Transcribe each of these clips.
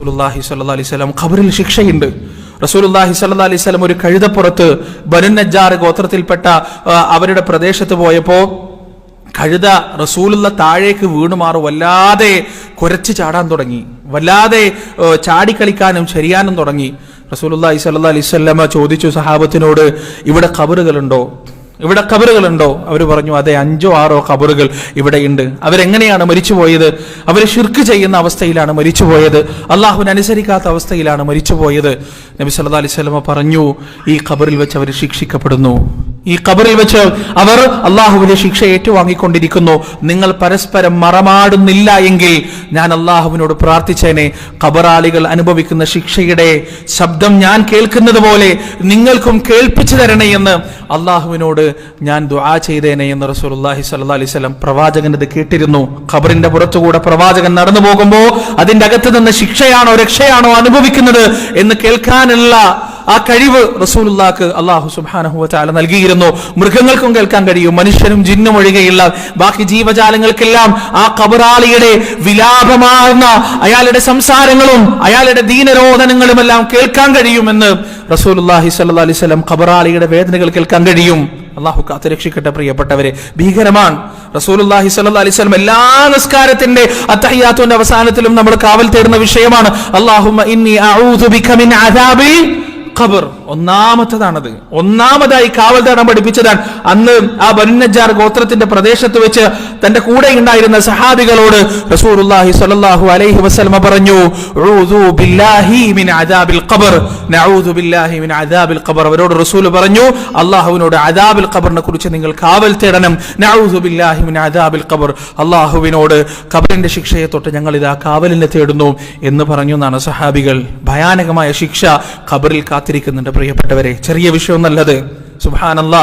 റസൂലുള്ളാഹി സ്വല്ലല്ലാഹി അലൈഹി വസല്ലം ഖബറിൽ ശിക്ഷയുണ്ട്. റസൂലുള്ളാഹി സ്വല്ലല്ലാഹി അലൈഹി വസല്ലം ഒരു കഴുതപ്പുറത്ത് ബനു നജ്ജാർ ഗോത്രത്തിൽപ്പെട്ട അവരുടെ പ്രദേശത്ത് പോയപ്പോ കഴുത റസൂലുള്ള താഴേക്ക് വീണുമാറു വല്ലാതെ കുരച്ച് ചാടാൻ തുടങ്ങി. വല്ലാതെ ചാടിക്കളിക്കാനും ശരിയാനും തുടങ്ങി. റസൂലുള്ളാഹി സ്വല്ലല്ലാഹി അലൈഹി വസല്ലമ ചോദിച്ചു സഹാബത്തിനോട് ഇവിടെ ഖബറുകളുണ്ടോ? ഇവിടെ ഖബറുകളുണ്ടോ അവർ പറഞ്ഞു അതെ അഞ്ചോ ആറോ ഖബറുകൾ ഇവിടെയുണ്ട്. അവരെങ്ങനെയാണ് മരിച്ചുപോയത്? അവർ ഷിർക്ക് ചെയ്യുന്ന അവസ്ഥയിലാണ് മരിച്ചുപോയത്. അള്ളാഹുവിന് അനുസരിക്കാത്ത അവസ്ഥയിലാണ് മരിച്ചുപോയത്. നബി സല്ലാ അലൈഹി വസല്ലമ പറഞ്ഞു ഈ ഖബറിൽ വെച്ച് അവർ ശിക്ഷിക്കപ്പെടുന്നു. ഈ ഖബറിൽ വെച്ച് അവർ അള്ളാഹുവിന്റെ ശിക്ഷ ഏറ്റുവാങ്ങിക്കൊണ്ടിരിക്കുന്നു. നിങ്ങൾ പരസ്പരം മറമാടുന്നില്ല എങ്കിൽ ഞാൻ അള്ളാഹുവിനോട് പ്രാർത്ഥിച്ചേനെ. ഖബറാളികൾ അനുഭവിക്കുന്ന ശിക്ഷയുടെ ശബ്ദം ഞാൻ കേൾക്കുന്നത് പോലെ നിങ്ങൾക്കും കേൾപ്പിച്ചു തരണേ എന്ന് അള്ളാഹുവിനോട് ഞാൻ ദുആ ചെയ്തേനെ എന്ന് റസൂലുള്ളാഹി സ്വല്ലല്ലാഹി അലൈഹി വസല്ലം പ്രവാചകൻ ഇത് കേട്ടിരുന്നു. ഖബറിന്റെ പുറത്തുകൂടെ പ്രവാചകൻ നടന്നു പോകുമ്പോൾ അതിന്റെ അകത്ത് നിന്ന് ശിക്ഷയാണോ രക്ഷയാണോ അനുഭവിക്കുന്നത് എന്ന് കേൾക്കാനുള്ള ആ കഴിവ് റസൂലുള്ളാക്ക് അള്ളാഹു സുബാനഹു വാല നൽകിയിരുന്നു. മൃഗങ്ങൾക്കും കേൾക്കാൻ കഴിയും. മനുഷ്യനും ജിന്നും ഒഴികെയുള്ള ബാക്കി ജീവജാലങ്ങൾക്കെല്ലാം ആ കബറാളിയുടെ വിലാപമാർന്ന അയാളുടെ സംസാരങ്ങളും അയാളുടെ ദീനരോധനങ്ങളും എല്ലാം കേൾക്കാൻ കഴിയുമെന്ന് റസൂലുള്ളാഹി സ്വല്ലല്ലാഹി അലൈഹി സ്വലം ഖബറാളിയുടെ വേദനകൾ കേൾക്കാൻ കഴിയും. അള്ളാഹു കാത്തു രക്ഷിക്കട്ടെ പ്രിയപ്പെട്ടവരെ. ഭീകരമാണ്. റസൂലുള്ളാഹി സ്വല്ലല്ലാഹി അലൈഹി വസല്ലം എല്ലാ നിസ്കാരത്തിന്റെ അത്തഹിയാത്തുന്റെ അവസാനത്തിലും നമ്മൾ കാവൽ തേടുന്ന വിഷയമാണ്. അല്ലാഹുമ്മ ഖബർ ഒന്നാമത്തതാണത്. ഒന്നാമതായി കാവൽ തേടാൻ പഠിപ്പിച്ചതാണ്. അന്ന് ആ ബനുനജാർ ഗോത്രത്തിന്റെ പ്രദേശത്ത് വെച്ച് തന്റെ കൂടെ ഉണ്ടായിരുന്ന സഹാബികളോട് റസൂലുള്ളാഹി സ്വല്ലല്ലാഹു അലൈഹി വസല്ലമ പറഞ്ഞു ബില്ലാഹി മിൻ അദാബിൽ ഖബർ. ബില്ലാഹി മിൻ അദാബിൽ ഖബർ. അവരോട് റസൂൽ പറഞ്ഞു അള്ളാഹുവിനോട് അദാബിൽ ഖബറിനെ കുറിച്ച് നിങ്ങൾ കാവൽ തേടണം. ബില്ലാഹി മിൻ അദാബിൽ ഖബർ. അള്ളാഹുവിനോട് ഖബറിന്റെ ശിക്ഷയെ തൊട്ട് ഞങ്ങൾ ഇതാ കാവലിനെ തേടുന്നു എന്ന് പറഞ്ഞു എന്നാണ് സഹാബികൾ. ഭയാനകമായ ശിക്ഷ ഖബറിൽ കാത്തിരിക്കുന്നുണ്ട് പ്രിയപ്പെട്ടവരെ. ചെറിയ വിഷയമൊന്നല്ലത്. സുഹാനല്ല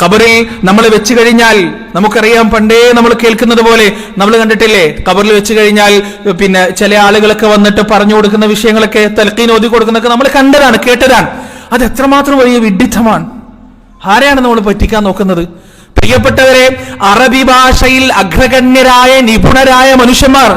കബറിൽ നമ്മൾ വെച്ച് കഴിഞ്ഞാൽ നമുക്കറിയാം പണ്ടേ നമ്മൾ കേൾക്കുന്നത് പോലെ നമ്മൾ കണ്ടിട്ടില്ലേ? കബറിൽ വെച്ച് കഴിഞ്ഞാൽ പിന്നെ ചില ആളുകളൊക്കെ വന്നിട്ട് പറഞ്ഞു കൊടുക്കുന്ന വിഷയങ്ങളൊക്കെ തലക്കീൻ ഓതി കൊടുക്കുന്നൊക്കെ നമ്മൾ കണ്ടതാണ് കേട്ടതാണ്. അത് എത്രമാത്രം വലിയ വിഡിത്തമാണ്. ആരെയാണ് നമ്മൾ പറ്റിക്കാൻ നോക്കുന്നത്? പ്രിയപ്പെട്ടവരെ അറബി ഭാഷയിൽ അഗ്രഗണ്യരായ നിപുണരായ മനുഷ്യന്മാർ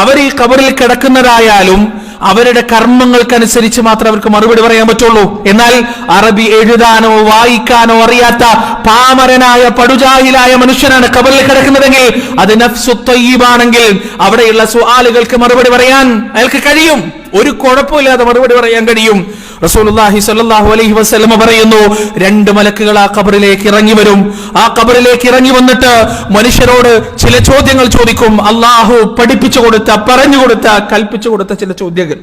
അവർ ഈ കബറിൽ കിടക്കുന്നതായാലും അവരുടെ കർമ്മങ്ങൾക്കനുസരിച്ച് മാത്രം അവർക്ക് മറുപടി പറയാൻ പറ്റുള്ളൂ. എന്നാൽ അറബി എഴുതാനോ വായിക്കാനോ അറിയാത്ത പാമരനായ പടുജാഹിലായ മനുഷ്യനാണ് കബറിൽ കിടക്കുന്നതെങ്കിൽ അത് നഫ്സു ത്വയ്യിബാണെങ്കിൽ അവിടെയുള്ള സുആലുകൾക്ക് മറുപടി പറയാൻ അയാൾക്ക് കഴിയും. ഒരു കുഴപ്പമില്ലാതെ മറുപടി പറയാൻ കഴിയും. റസൂലുള്ളാഹി സ്വല്ലല്ലാഹു അലൈഹി വസല്ലമ പറയുന്നു രണ്ട് മലക്കുകൾ ആ ഖബറിലേക്ക് ഇറങ്ങി വരും. ആ ഖബറിലേക്ക് ഇറങ്ങി വന്നിട്ട് മനുഷ്യരോട് ചില ചോദ്യങ്ങൾ ചോദിക്കും. അള്ളാഹു പഠിപ്പിച്ചു കൊടുത്ത പറഞ്ഞു കൊടുത്ത കൽപ്പിച്ചു കൊടുത്ത ചില ചോദ്യങ്ങൾ.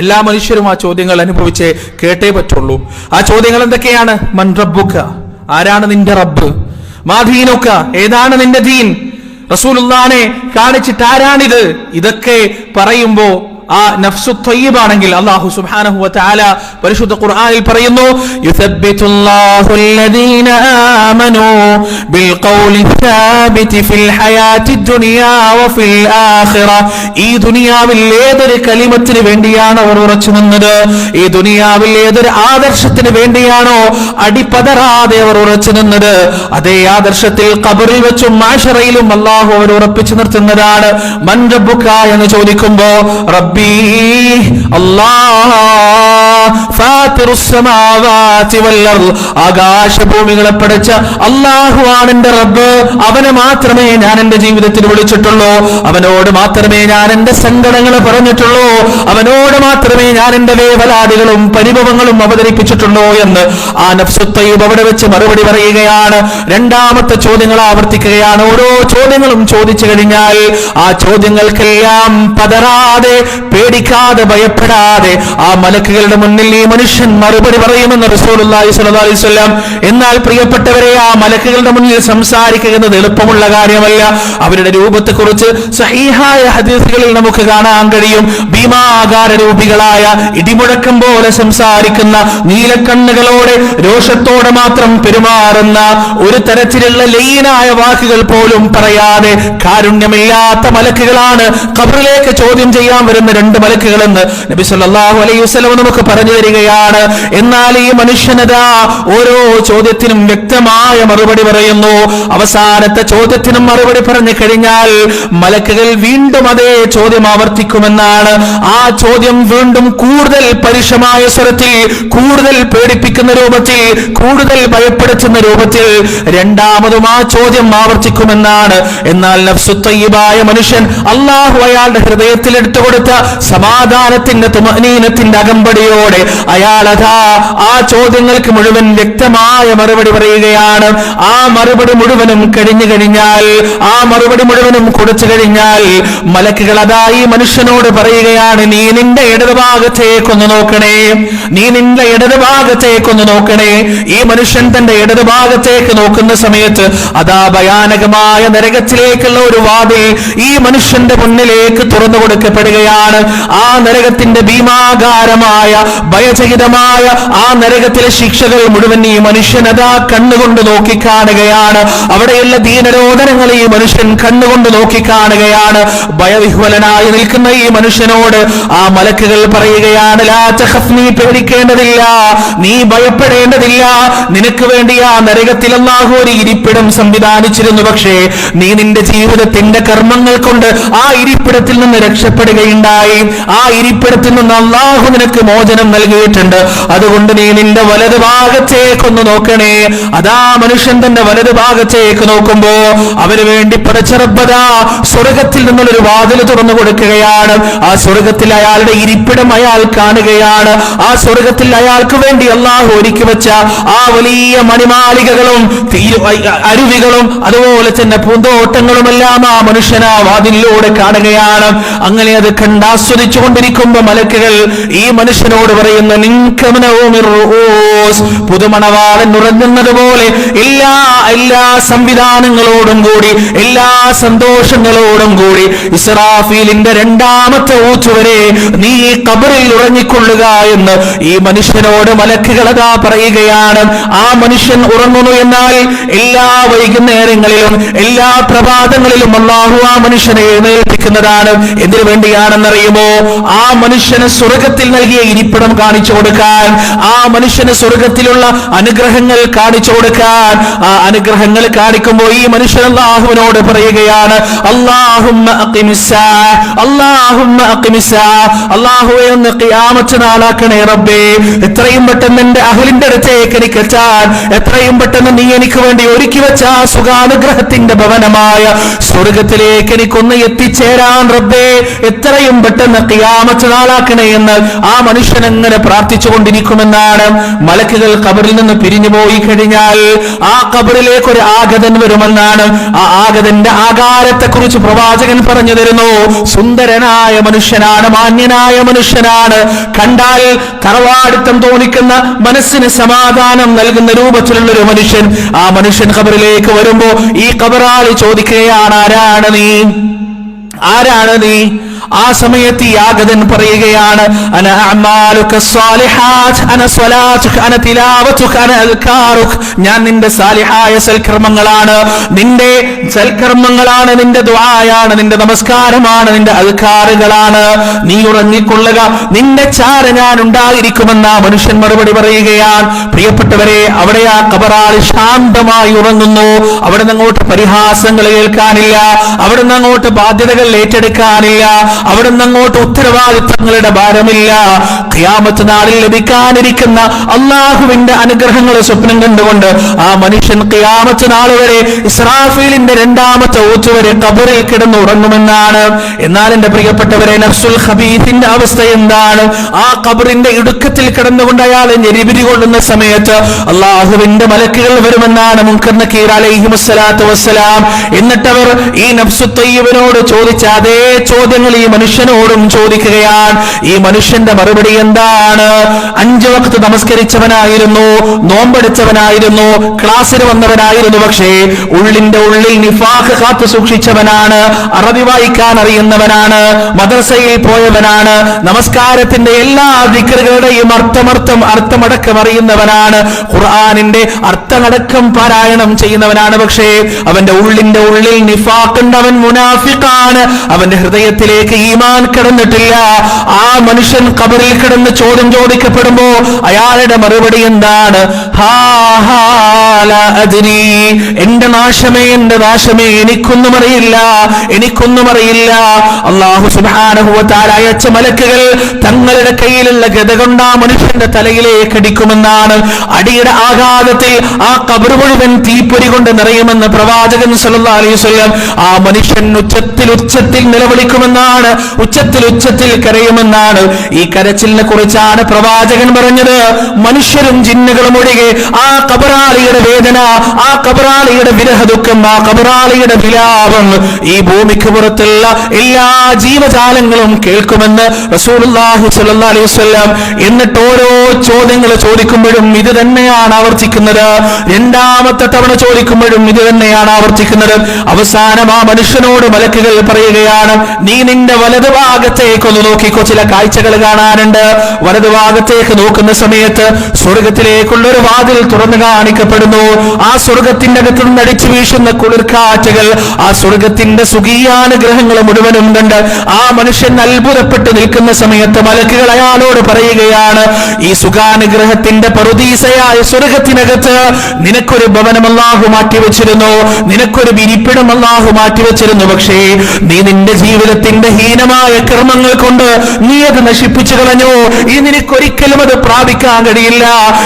എല്ലാ മനുഷ്യരും ആ ചോദ്യങ്ങൾ അനുഭവിച്ച് കേട്ടേ പറ്റുള്ളൂ. ആ ചോദ്യങ്ങൾ എന്തൊക്കെയാണ്? മൻ റബ്ബുക്ക ആരാണ് നിന്റെ റബ്ബ്? മാധീനുക്ക ഏതാണ് നിന്റെ ദീൻ? റസൂലുള്ളാനെ കാണിച്ചിട്ട് ആരാണിത്? ഇതൊക്കെ പറയുമ്പോ ആ നഫ്സു തയ്യബാണെങ്കിൽ അല്ലാഹു സുബ്ഹാനഹു വ തആല പരിശുദ്ധ ഖുർആനിൽ പറയുന്നു യുസബ്ബിതുല്ലാഹു അല്ലദീന ആമനൂ ബിൽ ഖൗലി സാബിതി ഫിൽ ഹയാത്തി ദുനിയാ വഫിൽ ആഖിറ. ഈ ദുനിയാവിൽ ഏതൊരു കലിമത്തിന് വേണ്ടിയാണ് അവർ ഉറച്ചു നിന്നത്? ഈ ദുനിയാവിൽ ഏതൊരു ആദർശത്തിന് വേണ്ടിയാണോ അടിപതറാതെ അവർ ഉറച്ചു നിന്നത്? അതേ ആദർശത്തിൽ ഖബറിൽ വെച്ചും മാഷറയിലും അള്ളാഹു അവർ ഉറപ്പിച്ചു നിർത്തുന്നതാണ്. മൻ റബ്ബുക എന്ന് ചോദിക്കുമ്പോ റബ്ബി അല്ലാഹ് ഫാത്തിറുസ് السماوات വൽ അർദ് ആകാശഭൂമികളെ പടച്ച അല്ലാഹു ആണ് എന്റെ റബ്ബ് അവനെ മാത്രമേ ഞാൻ എന്റെ ജീവിതത്തിൽ വിളിച്ചിട്ടുള്ളൂ. അവനോട് മാത്രമേ ഞാൻ എന്റെ സങ്കടങ്ങൾ പറഞ്ഞിട്ടുള്ളൂ. അവനോട് മാത്രമേ ഞാൻ എന്റെ വേവലാദികളും പരിഭവങ്ങളും അവതരിപ്പിച്ചിട്ടുള്ളൂ എന്ന് ആ നഫ്സുത്തയ്യൂബ് അവിടെ വെച്ച് മറുപടി പറയുകയാണ്. രണ്ടാമത്തെ ചോദ്യങ്ങൾ ആവർത്തിക്കുകയാണ്. ഓരോ ചോദ്യങ്ങളും ചോദിച്ചു കഴിഞ്ഞാൽ ആ ചോദ്യങ്ങൾക്കെല്ലാം പതറാതെ പേടിക്കാതെ ഭയപ്പെടാതെ ആ മലക്കുകളുടെ മുന്നിൽ ഈ മനുഷ്യൻ മറുപടി പറയുമെന്ന് റസൂലുള്ളാഹി സ്വല്ലല്ലാഹു അലൈഹി വസല്ലം എന്നാൽ പ്രിയപ്പെട്ടവരെ ആ മലക്കുകളുടെ മുന്നിൽ സംസാരിക്കുക എന്നത് എളുപ്പമുള്ള കാര്യമല്ല. അവരുടെ രൂപത്തെക്കുറിച്ച് സഹീഹായ ഹദീസുകളിൽ നമുക്ക് കാണാൻ കഴിയും. ഭീമാകാര രൂപികളായ ഇടിമുഴക്കം പോലെ സംസാരിക്കുന്ന നീലക്കണ്ണുകളോടെ രോഷത്തോടെ മാത്രം പെരുമാറുന്ന ഒരു തരത്തിലുള്ള ലൈനായ വാക്കുകൾ പോലും പറയാതെ കാരുണ്യമില്ലാത്ത മലക്കുകളാണ് ഖബറിലേക്ക് ചോദ്യം ചെയ്യാൻ വരുന്ന രണ്ട് മലക്കുകളെന്ന് നബി സല്ലല്ലാഹു അലൈഹി വസ്ലം നമുക്ക് പറഞ്ഞു തരികയാണ്. എന്നാൽ ഈ മനുഷ്യനതാ ഓരോ ചോദ്യത്തിനും വ്യക്തമായ മറുപടി പറയുന്നു. അവസാനത്തെ ചോദ്യത്തിനും മറുപടി പറഞ്ഞു കഴിഞ്ഞാൽ മലക്കുകൾ വീണ്ടും അതേ ചോദ്യം ആവർത്തിക്കുമെന്നാണ്. ആ ചോദ്യം വീണ്ടും കൂടുതൽ പരുഷമായ സ്വരത്തിൽ കൂടുതൽ പേടിപ്പിക്കുന്ന രൂപത്തിൽ കൂടുതൽ ഭയപ്പെടുത്തുന്ന രൂപത്തിൽ രണ്ടാമതും ആ ചോദ്യം ആവർത്തിക്കുമെന്നാണ്. എന്നാൽ നഫ്സുത്തയ്യബായ മനുഷ്യൻ അള്ളാഹു അയാളുടെ ഹൃദയത്തിൽ എടുത്തു കൊടുത്ത സമാധാനത്തിന്റെ തുമനീനത്തിന്റെ അകമ്പടിയോടെ അയാൾ അതാ ആ ചോദ്യങ്ങൾക്ക് മുഴുവൻ വ്യക്തമായ മറുപടി പറയുകയാണ്. ആ മറുപടി മുഴുവനും കഴിഞ്ഞു കഴിഞ്ഞാൽ ആ മറുപടി മുഴുവനും കൊടുത്തു കഴിഞ്ഞാൽ മലക്കുകൾ അതാ ഈ മനുഷ്യനോട് പറയുകയാണ് നീ നിന്റെ ഇടതുഭാഗത്തേക്കൊന്ന് നോക്കണേ. നീ നിന്റെ ഇടതുഭാഗത്തേക്കൊന്ന് നോക്കണേ. ഈ മനുഷ്യൻ തന്റെ ഇടതുഭാഗത്തേക്ക് നോക്കുന്ന സമയത്ത് അതാ ഭയാനകമായ നരകത്തിലേക്കുള്ള ഒരു വാതിൽ ഈ മനുഷ്യന്റെ മുന്നിലേക്ക് തുറന്നു കൊടുക്കപ്പെടുകയാണ്. ആ നരകത്തിന്റെ ഭീമാകാരമായ ഭയചകിതമായ ആ നരകത്തിലെ ശിക്ഷകൾ മുഴുവൻ ഈ മനുഷ്യൻ അതാ കണ്ണുകൊണ്ട് നോക്കിക്കാണുകയാണ്. അവിടെയുള്ള ദീനരോധനങ്ങൾ ഈ മനുഷ്യൻ കണ്ണുകൊണ്ട് നോക്കിക്കാണുകയാണ്. ഭയവിഹ്വലനായി നിൽക്കുന്ന ഈ മനുഷ്യനോട് ആ മലക്കുകൾ പറയുകയാണ് നീ പേടിക്കേണ്ടതില്ല നീ ഭയപ്പെടേണ്ടതില്ല. നിനക്ക് വേണ്ടി ആ നരകത്തിൽ അല്ലാഹു ഒരു ഇരിപ്പിടം സംവിധാനിച്ചിരുന്നു. പക്ഷേ നീ നിന്റെ ജീവിതത്തിന്റെ കർമ്മങ്ങൾ കൊണ്ട് ആ ഇരിപ്പിടത്തിൽ നിന്ന് രക്ഷപ്പെടുകയുണ്ടായി. ആ ഇരിപ്പിടത്തിൽ നിന്ന് അള്ളാഹു നിനക്ക് മോചനം നൽകിയിട്ടുണ്ട്. അതുകൊണ്ട് നീ നിന്റെ വലത് ഭാഗത്തേക്കൊന്ന് നോക്കണേ. അതാ മനുഷ്യൻ തന്റെ വലത് ഭാഗത്തേക്ക് നോക്കുമ്പോ അവന് വേണ്ടി പടച്ചറബത സ്വർഗത്തിൽ നിന്നുള്ളൊരു വാതിൽ തുറന്നു കൊടുക്കുകയാണ്. ആ സ്വർഗത്തിൽ അയാളുടെ ഇരിപ്പിടം അയാൾ കാണുകയാണ്. ആ സ്വർഗത്തിൽ അയാൾക്ക് വേണ്ടി അള്ളാഹു ഒരുക്കി വെച്ച ആ വലിയ മണിമാളികകളും അരുവികളും അതുപോലെ തന്നെ പൂന്തോട്ടങ്ങളുമെല്ലാം ആ മനുഷ്യൻ ആ വാതിലിലൂടെ കാണുകയാണ്. അങ്ങനെ അത് കണ്ടാസ്വദിച്ചു കൊണ്ടിരിക്കുമ്പോ മലക്കുകൾ ഈ മനുഷ്യനോട് പറയുന്ന നിൻകമനവും പുതുമണവാളൻ ഉറങ്ങുന്നത് പോലെ എല്ലാ എല്ലാ സംവിധാനങ്ങളോടും കൂടി എല്ലാ സന്തോഷങ്ങളോടും കൂടി ഇസ്രാഫീലിന്റെ രണ്ടാമത്തെ ഊച്ചുവരെ നീ കബറിൽ ഉറങ്ങിക്കൊള്ളുക എന്ന് ഈ മനുഷ്യനോട് മലക്കുകളതാ പറയുകയാണ്. ആ മനുഷ്യൻ ഉറങ്ങുന്നു എന്നാൽ എല്ലാ വൈകുന്നേരങ്ങളിലും എല്ലാ പ്രഭാതങ്ങളിലും അള്ളാഹു ആ മനുഷ്യനെ എഴുന്നേൽപ്പിക്കുന്നതാണ്. എന്തിനു വേണ്ടിയാണെന്നറിയുമോ ആ മനുഷ്യന് സ്വർഗത്തിൽ നൽകിയ ഇരിപ്പിടം കാണിച്ചു കൊടുക്കാൻ ആ മനുഷ്യന് സ്വർഗത്തിലുള്ള അനുഗ്രഹങ്ങൾ കാണിച്ചു കൊടുക്കാൻ ആ അനുഗ്രഹങ്ങൾ കാണിക്കുമ്പോൾ ഈ മനുഷ്യൻ അള്ളാഹുവിനോട് പറയുകയാണ് നാളാക്കണേ റബ്ബേ. എത്രയും പെട്ടെന്ന് എന്റെ അഹലിന്റെ അടുത്തേക്ക് എനിക്ക് എത്താൻ എത്രയും പെട്ടെന്ന് നീ എനിക്ക് വേണ്ടി ഒരുക്കി വെച്ച ആ സുഖാനുഗ്രഹത്തിന്റെ ഭവനമായ സ്വർഗത്തിലേക്ക് എനിക്കൊന്ന് എത്തിച്ചേരാൻ റബ്ബേ. എത്രയും പെട്ടെന്ന് ഖിയാമത്ത് നാളാക്കണേ എന്ന് ആ മനുഷ്യൻ അങ്ങനെ പ്രാർത്ഥിച്ചു കൊണ്ടിരിക്കുമെന്നാണ് മലക്കുകൾ കബറിൽ നിന്ന് പിരിഞ്ഞു പോയി കഴിഞ്ഞാൽ ആ കബറിലേക്ക് ഒരു ആഗതൻ വരുമെന്നാണ് ആ ആഗതന്റെ ആകാരത്തെ കുറിച്ച് പ്രവാചകൻ പറഞ്ഞു തരുന്നു. സുന്ദരനായ മനുഷ്യനാണ് മാന്യനായ മനുഷ്യനാണ്. കണ്ടാൽ തറവാടിത്തം തോന്നിക്കുന്ന മനസ്സിന് സമാധാനം നൽകുന്ന രൂപത്തിലുള്ള ഒരു മനുഷ്യൻ ആ മനുഷ്യൻ കബറിലേക്ക് വരുമ്പോ ഈ കബറാളി ചോദിക്കുകയാണ് ആരാണ് നീ? ആരാണ് നീ? ആ സമയത്ത് യാഗതൻ പറയുകയാണ് ഞാൻ നിന്റെ സാലിഹായ സൽക്കർമ്മങ്ങളാണ് നിന്റെ സൽക്കർമ്മങ്ങളാണ് നിന്റെ ദ്വായാണ് നിന്റെ നമസ്കാരമാണ് നിന്റെ അൽക്കാറുകളാണ് നീ ഉറങ്ങിക്കൊള്ളുക നിന്റെ ചാര ഞാൻ ഉണ്ടായിരിക്കുമെന്ന മനുഷ്യൻ മറുപടി പറയുകയാണ്. പ്രിയപ്പെട്ടവരെ അവിടെ ആ കബറാളി ശാന്തമായി ഉറങ്ങുന്നു. അവിടെ അങ്ങോട്ട് പരിഹാസങ്ങൾ കേൾക്കാനില്ല അവിടെ അങ്ങോട്ട് ബാധ്യതകൾ ഏറ്റെടുക്കാനില്ല. അവിടെ നിന്ന് അങ്ങോട്ട് ഉത്തരവാദിത്തങ്ങളുടെ ഭാരമില്ല. ഖിയാമത്ത് നാളിൽ ലഭിക്കാനിരിക്കുന്ന അള്ളാഹുവിന്റെ അനുഗ്രഹങ്ങളെ സ്വപ്നം കണ്ടുകൊണ്ട് ആ മനുഷ്യൻ ഖിയാമത്ത് നാൾ വരെ ഇസ്രാഫീലിന്റെ രണ്ടാമത്തെ ഊത്ത് വരെ കബറിൽ കിടന്ന് ഉറങ്ങുമെന്നാണ്. എന്നാൽ എന്റെ പ്രിയപ്പെട്ടവരെ നഫ്സുൽ ഹബീദിന്റെ അവസ്ഥ എന്താണ്? ആ കബറിന്റെ ഇടുക്കത്തിൽ കിടന്നുകൊണ്ട് അയാളെ ഞെരിപിരി കൊള്ളുന്ന സമയത്ത് അള്ളാഹുവിന്റെ മലക്കുകൾ വരുമെന്നാണ് മുൻകർന്ന നക്കീർ അലൈഹി വസ്സലാം. എന്നിട്ടവർ ഈ നഫ്സു തയ്യബിനോട് ചോദിച്ച അതേ ചോദ്യങ്ങൾ ഈ മനുഷ്യനോടും ചോദിക്കുകയാണ് ഈ മനുഷ്യന്റെ മറുപടി എന്താണ്? അഞ്ചു വക്ത് നമസ്കരിച്ചവനായിരുന്നു നോമ്പെടുത്തവനായിരുന്നു ക്ലാസ്സിന് വന്നവനായിരുന്നു പക്ഷേ ഉള്ളിന്റെ ഉള്ളിൽ നിഫാഖ് കാത്തു സൂക്ഷിച്ചവനാണ് അറബി വായിക്കാൻ അറിയുന്നവനാണ് മദ്രസയിൽ പോയവനാണ് നമസ്കാരത്തിന്റെ എല്ലാ ദിക്കറുകളുടെയും അർത്ഥമർത്ഥം അർത്ഥമടക്കം അറിയുന്നവനാണ് ഖുർആാനിന്റെ അർത്ഥമടക്കം പാരായണം ചെയ്യുന്നവനാണ് പക്ഷേ അവന്റെ ഉള്ളിന്റെ ഉള്ളിൽ നിഫാഖുണ്ട് അവൻ മുനാഫിഖാണ് അവന്റെ ഹൃദയത്തിലേക്ക് ഈമാൻ കിടന്നിട്ടില്ല. ആ മനുഷ്യൻ കബറിൽ കിടന്ന് ചോദ്യം ചോദിക്കപ്പെടുമ്പോ അയാളുടെ മറുപടി എന്താണ്? എന്റെ നാശമേ എന്റെ നാശമേ എനിക്കൊന്നും അറിയില്ല എനിക്കൊന്നും അറിയില്ല. അള്ളാഹു സുബാനഹുവത്താൽ അയച്ച മലക്കുകൾ തങ്ങളുടെ കയ്യിലുള്ള ഗത കൊണ്ട് ആ മനുഷ്യന്റെ തലയിലേക്ക് അടിക്കുമെന്നാണ്. അടിയുടെ ആഘാതത്തിൽ ആ കബർ മുഴുവൻ തീപ്പൊരി കൊണ്ട് നിറയുമെന്ന് പ്രവാചകൻ സല്ലാ അലൈഹി വസല്ലം ആ മനുഷ്യൻ ഉച്ചത്തിൽ ഉച്ചത്തിൽ നിലവിളിക്കുമെന്നാണ്. ഉച്ചത്തിൽ ഉച്ചത്തിൽ കരയുമെന്നാണ് ഈ കരച്ചിലിനെ കുറിച്ചാണ് പ്രവാചകൻ പറഞ്ഞത്. മനുഷ്യരും ജിന്നുകളും ഒഴികെ ആ കബറാളിയുടെ വേദന ആ കബറാളിയുടെ വിരഹ ദുഃഖം ആ കബറാളിയുടെ വിലാപം ഈ ഭൂമിക്ക് പുറത്തുള്ള എല്ലാ ജീവജാലങ്ങളും കേൾക്കുമെന്ന് റസൂലുള്ളാഹി സ്വല്ലല്ലാഹി അലൈഹി വസല്ലം എന്നിട്ട് ഓരോ ചോദ്യങ്ങൾ ചോദിക്കുമ്പോഴും ഇത് തന്നെയാണ് ആവർത്തിക്കുന്നത്. രണ്ടാമത്തെ തവണ ചോദിക്കുമ്പോഴും ഇത് തന്നെയാണ് ആവർത്തിക്കുന്നത്. അവസാനം ആ മനുഷ്യനോട് മലക്കുകൾ പറയുകയാണ് നീ നിന്റെ വലതുഭാഗത്തേക്കൊന്ന് നോക്കിക്കോ ചില കാഴ്ചകൾ കാണാനുണ്ട്. വലതുഭാഗത്തേക്ക് നോക്കുന്ന സമയത്ത് സ്വർഗത്തിലേക്കുള്ള ഒരു വാതിൽ തുറന്നു കാണിക്കപ്പെടുന്നു. ആ സ്വർഗത്തിന്റെ അകത്ത് നിന്ന് അടിച്ചു വീശുന്ന കുളിർക്കാറ്റുകൾ ആ സ്വർഗത്തിന്റെ സുഖീയാനുഗ്രഹങ്ങൾ മുഴുവനും കണ്ട് ആ മനുഷ്യൻ അത്ഭുതപ്പെട്ട് നിൽക്കുന്ന സമയത്ത് മലക്കുകൾ അയാളോട് പറയുകയാണ് ഈ സുഖാനുഗ്രഹത്തിന്റെ പറുദീസയായ സ്വർഗത്തിനകത്ത് നിനക്കൊരു ഭവനം അല്ലാഹു മാറ്റിവെച്ചിരുന്നു. നിനക്കൊരു വിരിപ്പിടം അല്ലാഹു മാറ്റിവെച്ചിരുന്നു. പക്ഷേ നീ നിന്റെ ജീവിതത്തിന്റെ ഹീനമായ കർമ്മങ്ങൾ കൊണ്ട് നീ അത് നശിപ്പിച്ചു കളഞ്ഞു. ഇനി നിനക്കൊരിക്കലും അത് പ്രാപിക്കാൻ കഴിയില്ല.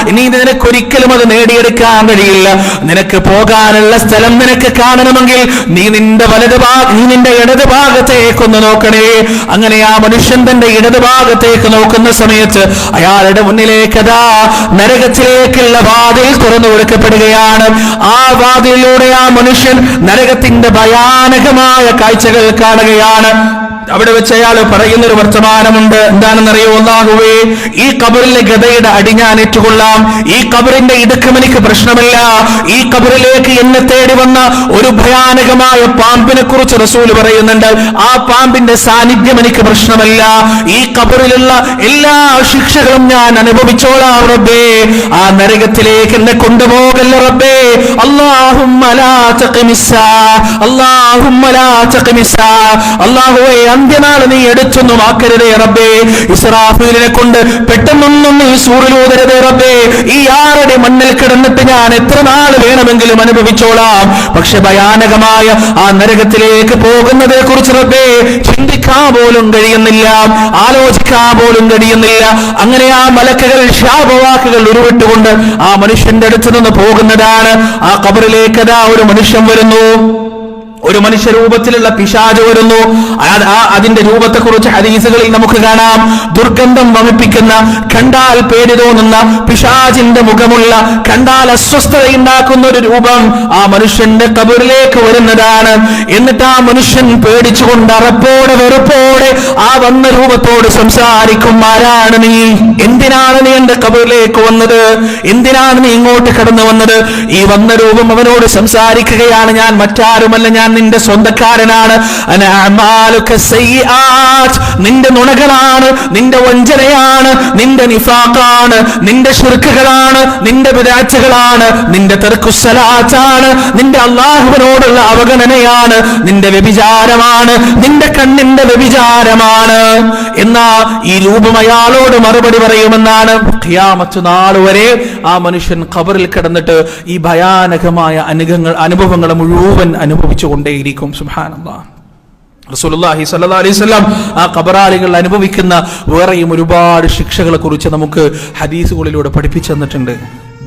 ഇനി നിനക്കൊരിക്കലും അത് നേടിയെടുക്കാൻ കഴിയില്ല. നിനക്ക് പോകാനുള്ള സ്ഥലം നിനക്ക് കാണണമെങ്കിൽ നീ നിന്റെ വലത് നീ നിന്റെ ഇടത് ഭാഗത്തേക്ക് ഒന്ന് നോക്കണേ. അങ്ങനെ ആ മനുഷ്യൻ തന്റെ ഇടത് ഭാഗത്തേക്ക് നോക്കുന്ന സമയത്ത് അയാളുടെ മുന്നിലേക്ക് അതാ നരകത്തിലേക്കുള്ള വാതിൽ തുറന്നു കൊടുക്കപ്പെടുകയാണ്. ആ വാതിലിലൂടെ ആ മനുഷ്യൻ നരകത്തിന്റെ ഭയാനകമായ കാഴ്ചകൾ കാണുകയാണ്. അവിടെ വെച്ച് അയാൾ പറയുന്ന ഒരു വർത്തമാനമുണ്ട്. എന്താണെന്നറിയോ? ഒന്നാകുവേ ഈ കബറിലെ ഗതയുടെ അടി ഞാൻ ഏറ്റുകൊള്ളാം. ഈ കബറിന്റെ ഇടുക്കം എനിക്ക് പ്രശ്നമല്ല. ഈ കബറിലേക്ക് എന്നെ തേടി വന്ന ഒരു ഭയാനകമായ പാമ്പിനെ കുറിച്ച് റസൂൽ പറയുന്നുണ്ട്. ആ പാമ്പിന്റെ സാന്നിധ്യം എനിക്ക് പ്രശ്നമല്ല. ഈ കബറിലുള്ള എല്ലാ ശിക്ഷകളും ഞാൻ അനുഭവിച്ചോളാം റബ്ബേ. ആ നരകത്തിലേക്ക് എന്നെ കൊണ്ടുപോകല്ല റബ്ബേ. ലാ തഖ്മിസ്സാ. അന്ത്യനാൾ നീ എടുത്തൊന്നും ആക്കരുതേ റബ്ബേ. ഇസ്രാഫീലിനെ കൊണ്ട് പെട്ടെന്നൊന്നും നീ സൂറിലൂതരുതേ റബ്ബേ. ഈ ആരുടെ മണ്ണിൽ കിടന്നിട്ട് ഞാൻ എത്ര നാൾ വേണമെങ്കിലും അനുഭവിച്ചോളാം. പക്ഷെ ഭയാനകമായ ആ നരകത്തിലേക്ക് പോകുന്നതിനെ കുറിച്ച് റബ്ബേ ചിന്തിക്കാൻ പോലും കഴിയുന്നില്ല ആലോചിക്കാൻ പോലും കഴിയുന്നില്ല. അങ്ങനെ ആ മലക്കുകൾ ശാപവാക്കുകൾ ഉരുവിട്ടുകൊണ്ട് ആ മനുഷ്യന്റെ അടുത്ത് നിന്ന് പോകുന്നതാണ് ആ കബറിലേക്ക് ഒരു മനുഷ്യൻ വരുന്നു. ഒരു മനുഷ്യ രൂപത്തിലുള്ള പിശാജ് വരുന്നു. അതിന്റെ രൂപത്തെക്കുറിച്ച് ഹദീസുകളിൽ നമുക്ക് കാണാം. ദുർഗന്ധം വമിപ്പിക്കുന്ന കണ്ടാൽ പേടി തോന്നുന്ന പിശാജിന്റെ മുഖമുള്ള കണ്ടാൽ അസ്വസ്ഥതയുണ്ടാക്കുന്ന ഒരു രൂപം ആ മനുഷ്യന്റെ കബറിലേക്ക് വരുന്നതാണ്. എന്നിട്ട് ആ മനുഷ്യൻ പേടിച്ചുകൊണ്ട് അറപ്പോടെ വെറുപ്പോടെ ആ വന്ന രൂപത്തോട് സംസാരിക്കും ആരാണ് നീ? എന്തിനാണ് നീ എന്റെ കബറിലേക്ക് വന്നത്? എന്തിനാണ് നീ ഇങ്ങോട്ട് കടന്നു വന്നത്? ഈ വന്ന രൂപം അവനോട് സംസാരിക്കുകയാണ്. ഞാൻ മറ്റാരുമല്ല ഞാൻ നിന്റെ സ്വന്തക്കാരനാണ്. നിന്റെ നുണകളാണ് നിന്റെ വഞ്ചനയാണ് നിന്റെ നിഫാഖാണ് നിന്റെ ഷിർക്കുകളാണ് നിന്റെ വിരാച്ചുകളാണ് നിന്റെ തെർക്കുസലാച്ചാണ് നിന്റെ അള്ളാഹുവിനോടുള്ള അവഗണനയാണ് നിന്റെ വ്യഭിചാരമാണ് നിന്റെ കണ്ണിന്റെ വ്യഭിചാരമാണ്. എന്നാ ഈ രൂപം അയാളോട് മറുപടി പറയുമെന്നാണ്. നാൾ വരെ ആ മനുഷ്യൻ ഖബറിൽ കിടന്നിട്ട് ഈ ഭയാനകമായ അനുഭവങ്ങൾ അനുഭവങ്ങൾ മുഴുവൻ അനുഭവിച്ചുകൊണ്ടേയിരിക്കും സുബ്ഹാനല്ലാഹ് റസൂലുള്ളാഹി സ്വല്ലല്ലാഹി അലൈഹി വസല്ലം ആ ഖബറാളികൾ അനുഭവിക്കുന്ന വേറെയും ഒരുപാട് ശിക്ഷകളെ കുറിച്ച് നമുക്ക് ഹദീസുകളിലൂടെ പഠിപ്പിച്ചു തന്നിട്ടുണ്ട്.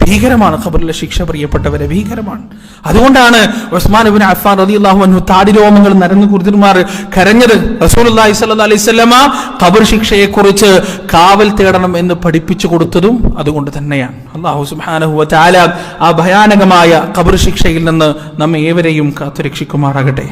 ഭീകരമാണ് ഖബറിലെ ശിക്ഷ പ്രിയപ്പെട്ടവരെ ഭീകരമാണ്. അതുകൊണ്ടാണ് ഉസ്മാൻ ഇബ്നു അഫ്ഫാൻ അള്ളാഹു അൻഹു താടിരോമങ്ങൾ നരന്ന് കുരുതിന്മാർ കരഞ്ഞത്. റസൂലുള്ളാഹി സ്വല്ലല്ലാഹി അലൈഹി വസല്ലമ ഖബർ ശിക്ഷയെ കുറിച്ച് കാവൽ തേടണം എന്ന് പഠിപ്പിച്ചു കൊടുത്തതും അതുകൊണ്ട് തന്നെയാണ്. അള്ളാഹു സുബ്ഹാനഹു വ തആല ആ ഭയാനകമായ ഖബർ ശിക്ഷയിൽ നിന്ന് നമ്മെ ഏവരെയും കാത്തുരക്ഷിക്കുമാറാകട്ടെ.